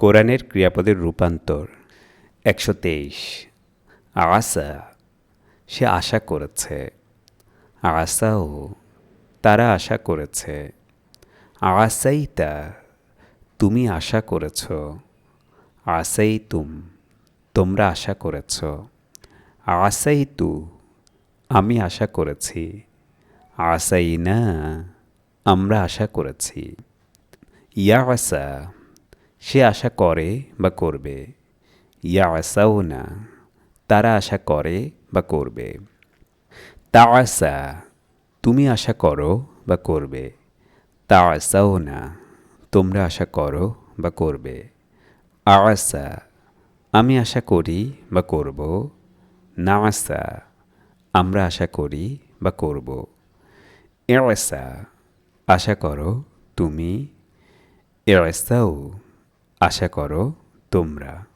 কোরআনের ক্রিয়াপদের রূপান্তর। একশো তেইশ। আসা সে আশা করেছে। আশাও তারা আশা করেছে। আসাইতা তুমি আশা করেছ। আসাই তুম তোমরা আশা করেছ। আসাই তু আমি আশা করেছি। আসাই না আমরা আশা করেছি। ইয়া আসা সে আশা করে বা করবে। ইয়া আসাও না তারা আশা করে বা করবে। তা আসা তুমি আশা করো বা করবে। তা আসাও না তোমরা আশা করো বা করবে। আশা আমি আশা করি বা করব। না আসা আমরা আশা করি বা করব। এসা আশা করো তুমি। এসাও আশা করো তোমরা